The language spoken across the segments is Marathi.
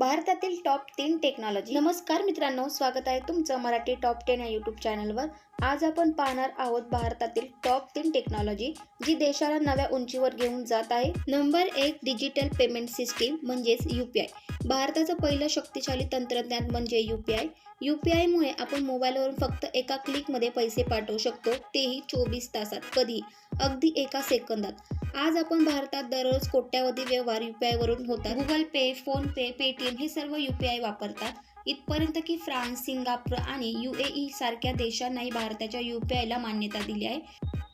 भारतातील टॉप तीन टेक्नॉलॉजी नमस्कार मित्रांनो स्वागत आहे तुमचं मराठी टॉप टेन या यूट्यूब चॅनलवर आज आपण पाहणार आहोत भारतातील टॉप तीन टेक्नॉलॉजी जी देशाला नव्या उंचीवर घेऊन जात आहे. नंबर एक डिजिटल पेमेंट सिस्टीम म्हणजेच यू पी आय भारताचं पहिलं शक्तिशाली तंत्रज्ञान म्हणजे U P I U P आयमुळे आपण मोबाईलवरून फक्त एका क्लिकमध्ये पैसे पाठवू शकतो तेही चोवीस तासात कधी? अगदी एका सेकंदात. आज आपण भारतात दररोज कोट्यावधी व्यवहार यू पी होतात गुगल पे फोन पे पेटीएम हे सर्व यू पी आय वापरतात. इथपर्यंत की फ्रान्स सिंगापूर आणि यू ए ई सारख्या देशांनाही भारताच्या यू पी आयला मान्यता दिली आहे.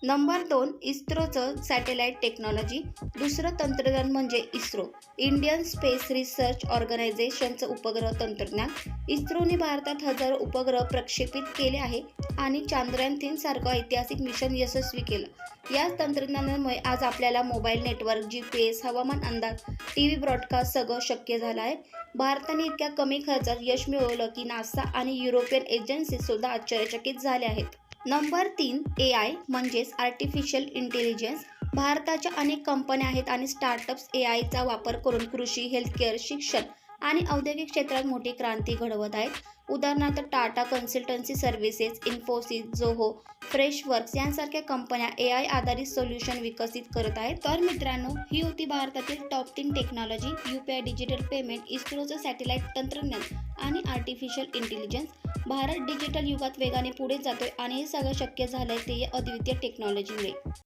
नंबर दोन इस्रोचं सॅटेलाईट टेक्नॉलॉजी दुसरं तंत्रज्ञान म्हणजे इस्रो. इंडियन स्पेस रिसर्च ऑर्गनायझेशनचं उपग्रह तंत्रज्ञान इस्रोने भारतात हजारो उपग्रह प्रक्षेपित केले आहे आणि चांद्रयान तीन सारखं ऐतिहासिक मिशन यशस्वी केलं. याच तंत्रज्ञानामुळे आज आपल्याला mobile network G P S हवामान अंदाज टी व्ही ब्रॉडकास्ट सगळं शक्य झालं आहे. भारताने इतक्या कमी खर्चात यश मिळवलं की नासा आणि युरोपियन एजन्सी सुद्धा आश्चर्यचकित झाल्या आहेत. नंबर तीन ए आय म्हणजेच आर्टिफिशियल इंटेलिजन्स भारताच्या अनेक कंपन्या आहेत आणि स्टार्टअप्स ए आयचा वापर करून कृषी हेल्थकेअर शिक्षण आणि औद्योगिक क्षेत्रात मोठी क्रांती घडवत आहेत. उदाहरणार्थ टाटा कन्सल्टन्सी सर्व्हिसेस इन्फोसिस जोहो फ्रेशवर्क्स यांसारख्या कंपन्या ए आय आधारित सोल्युशन विकसित करत आहेत. तर मित्रांनो ही होती भारतातील टॉप तीन technology U P I digital payment इस्रोचं satellite तंत्रज्ञान आणि आर्टिफिशियल इंटेलिजन्स भारत डिजिटल युगात वेगाने पुढे जातोय आणि हे सगळं शक्य झालंय ते या अद्वितीय टेक्नॉलॉजीमुळे